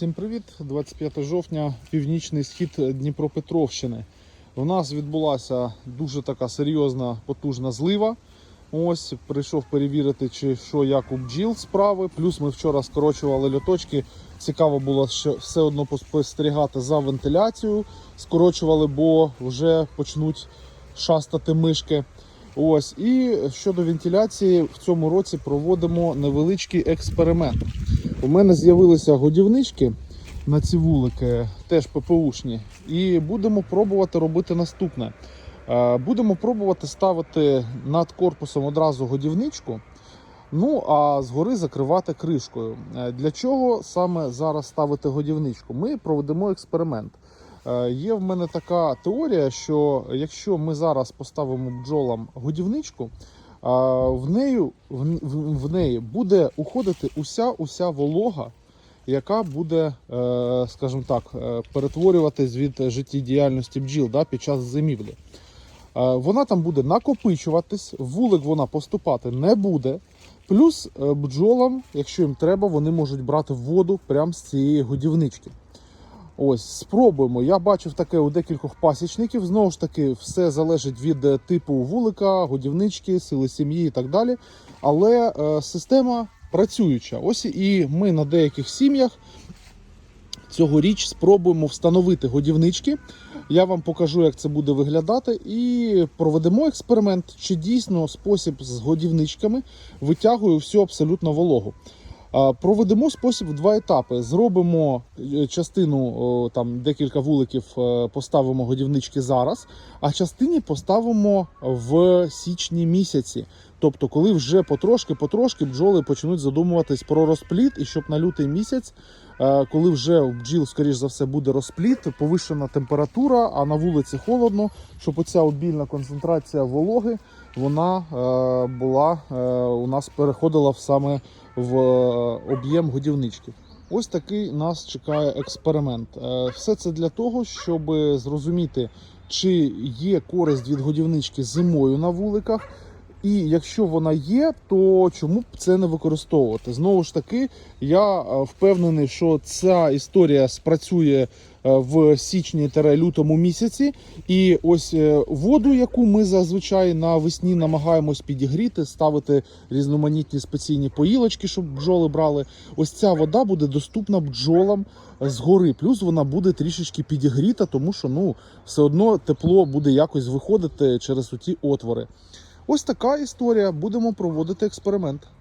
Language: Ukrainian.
Всім привіт! 25 жовтня, північний схід Дніпропетровщини. У нас відбулася дуже така серйозна потужна злива. Ось прийшов перевірити, чи що як у бджіл справи. Плюс ми вчора скорочували льоточки. Цікаво було ще все одно спостерігати за вентиляцією. Скорочували, бо вже почнуть шастати мишки. Ось і щодо вентиляції, в цьому році проводимо невеличкий експеримент. У мене з'явилися годівнички на ці вулики, теж ППУшні, і будемо пробувати робити наступне. Е, Будемо пробувати ставити над корпусом одразу годівничку, ну а згори закривати кришкою. Е, Для чого саме зараз ставити годівничку? Ми проведемо експеримент. Е, Є в мене така теорія, що якщо ми зараз поставимо бджолам годівничку, а, в нею в, в, неї буде уходити уся уся волога, яка буде, е, скажімо так, е, перетворюватись від життєдіяльності бджіл да, під час зимівлі. Е, Вона там буде накопичуватись, вулик вона поступати не буде. Плюс бджолам, якщо їм треба, вони можуть брати воду прямо з цієї годівнички. Ось, спробуємо. Я бачив таке у декількох пасічників. Знову ж таки, все залежить від е, типу вулика, годівнички, сили сім'ї і так далі. Але е, система працююча. Ось і ми на деяких сім'ях цьогоріч спробуємо встановити годівнички. Я вам покажу, як це буде виглядати, і проведемо експеримент, чи дійсно спосіб з годівничками витягує всю абсолютно вологу. Проведемо спосіб в два етапи. Зробимо е, частину там декілька вуликів, е, поставимо годівнички зараз, а частині поставимо в січні місяці. Тобто, коли вже потрошки-потрошки бджоли почнуть задумуватись про розпліт, і щоб на лютий місяць, коли вже у бджіл, скоріш за все, буде розпліт, повищена температура, а на вулиці холодно, щоб оця обільна концентрація вологи вона е, була е, у нас переходила саме в е, об'єм годівнички. Ось такий нас чекає експеримент. Е, Все це для того, щоб зрозуміти, чи є користь від годівнички зимою на вуликах. І якщо вона є, то чому б це не використовувати? Знову ж таки, я е, впевнений, що ця історія спрацює е, в січні лютому місяці. І ось е, воду, яку ми зазвичай навесні намагаємось підігріти, ставити різноманітні спеційні поїлочки, щоб бджоли брали. Ось ця вода буде доступна бджолам згори. Плюс вона буде трішечки підігріта, тому що ну все одно тепло буде якось виходити через оті отвори. Ось така історія. Будемо проводити експеримент.